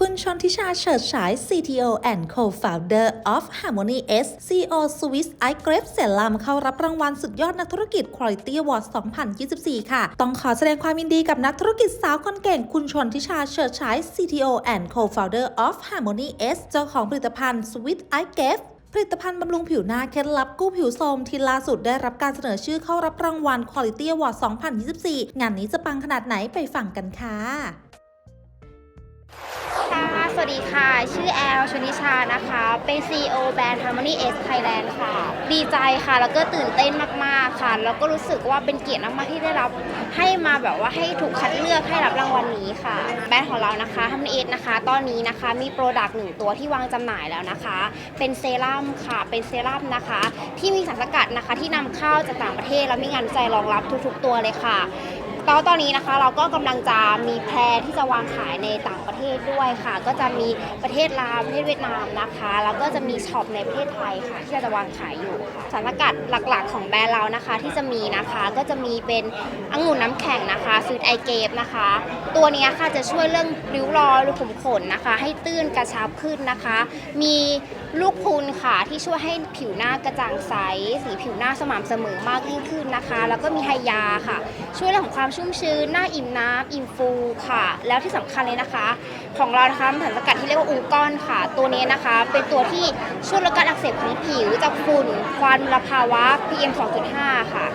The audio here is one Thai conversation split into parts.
คุณชนทิชาเฉิดฉาย CTO and Co-founder of Harmony S CEO Swiss i g r a p e เซลัมเข้ารับรางวัลสุดยอดนักธุรกิจ Quality Award 2024 ค่ะ ต้องขอแสดงความยินดีกับนักธุรกิจสาวคนเก่ง คุณชนทิชาเฉิดฉาย CTO and Co-founder of Harmony S เจ้าของผลิตภัณฑ์ Swiss i g r a p e ผลิตภัณฑ์บำรุงผิวหน้าเคล็ดลับกู้ผิวโทรมที่ล่าสุดได้รับการเสนอชื่อเข้ารับรางวัล Quality Award 2024 งานนี้จะปังขนาดไหนไปฟังกันค่ะ สวัสดีค่ะ ชื่อแอลชนิชานะคะ เป็น CEO แบรนด์ Harmony S Thailand ค่ะ ดีใจค่ะ แล้วก็ตื่นเต้นมาก ๆ ค่ะ แล้วก็รู้สึกว่าเป็นเกียรติมากๆที่ได้รับ ให้มาแบบว่าให้ถูกคัดเลือกให้รับรางวัลนี้ค่ะ แบรนด์ของเรานะคะ Harmony S นะคะ ตอนนี้นะคะ มีโปรดักต์หนึ่งตัวที่วางจำหน่ายแล้วนะคะ เป็นเซรั่มค่ะ เป็นเซรั่มนะคะ ที่มีสารสกัดนะคะ ที่นำเข้าจากต่างประเทศ แล้วมีงานวิจัยรองรับทุก ๆ ตัวเลยค่ะ ตอนตอนนี้นะคะเราก็กำลังจะมีแพลนที่จะวางขายในต่างประเทศด้วยค่ะ ก็จะมีประเทศลาวประเทศเวียดนามนะคะ แล้วก็จะมีช็อปในประเทศไทยค่ะ ที่จะวางขายอยู่ค่ะสารกัดหลักๆ ของแบรนด์เรานะคะ ที่จะมีนะคะก็จะมีเป็นองุ่นน้ำแข็งนะคะซูดไอเกฟนะคะ ตัวนี้ค่ะจะช่วยเรื่องริ้วรอยหรูขุมขนนะคะ ให้ตื้นกระชับขึ้นนะคะ มีลูกพรุนค่ะที่ช่วยให้ผิวหน้ากระจ่างใส สีผิวหน้าสม่ำเสมอมากยิ่งขึ้นนะคะ แล้วก็มีไฮยาค่ะ ช่วยเรื่องของความชุ่มชื้นหน้าอิ่มน้ำอิ่มฟูค่ะ แล้วที่สำคัญเลยนะคะ ของเรานะคะมีสารสกัดที่เรียกว่าอูก้อนค่ะ ตัวนี้นะคะ เป็นตัวที่ช่วยลดการอักเสบของผิวจากฝุ่นควันมลภาวะ PM 2.5 ค่ะ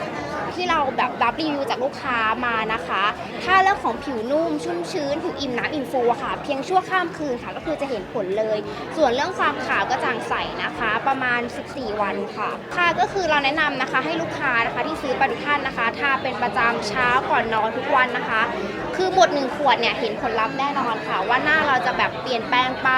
ที่เราแบบรับรีวิวจากลูกค้ามานะคะ ถ้าเรื่องของผิวนุ่มชุ่มชื้นผิวอิ่มน้ำอิ่มฟูค่ะ เพียงชั่วข้ามคืนค่ะ ก็คือจะเห็นผลเลย ส่วนเรื่องความขาวก็จางใสนะคะ ประมาณ 14 วันค่ะ ค่ะก็คือเราแนะนำนะคะให้ลูกค้านะคะที่ซื้อปทุกท่านนะคะทาเป็นประจำเช้าก่อนนอนทุกวันนะคะ คือหมดหนึ่งขวดเนี่ยเห็นผลลัพธ์แน่นอนค่ะ ว่าหน้าเราจะแบบเปลี่ยนแปลงไป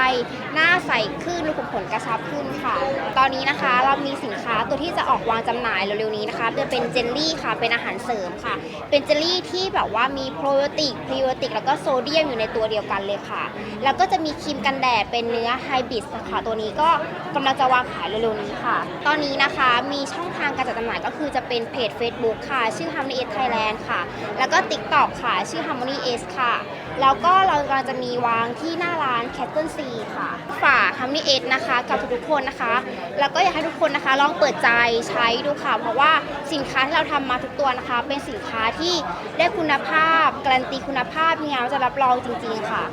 หน้าใสขึ้นรูขุมขนกระชับขึ้นค่ะ ตอนนี้นะคะเรามีสินค้าตัวที่จะออกวางจำหน่ายเร็วๆนี้นะคะจะเป็นเจลลี่ค่ะเป็นอาหารเสริมค่ะ เป็นเจลลี่ที่แบบว่ามีโปรไบโอติกพรีไบโอติกแล้วก็โซเดียมอยู่ในตัวเดียวกันเลยค่ะ แล้วก็จะมีครีมกันแดดเป็นเนื้อไฮบิสค่ะตัวนี้ก็กำลังจะวางขายเร็วๆนี้ค่ะ ตอนนี้นะคะมีช่องทางการจัดจำหน่ายก็คือจะเป็นเพจ Facebook ค่ะ ชื่อ Harmony S Thailand ค่ะ แล้วก็ TikTok ค่ะ ชื่อ Harmony S ค่ะ แล้วก็เรากำลังจะมีวางที่หน้าร้าน Castle C ค่ะ ฝาก Harmony S นะคะกับทุกๆคนนะคะ แล้วก็อยากให้ทุกคนนะคะ ลองเปิดใจใช้ดูค่ะ เพราะว่าสินค้าที่เราทำมาทุกตัวนะคะ เป็นสินค้าที่ได้คุณภาพการันตีคุณภาพมีงานจะรับรองจริง ๆ ค่ะ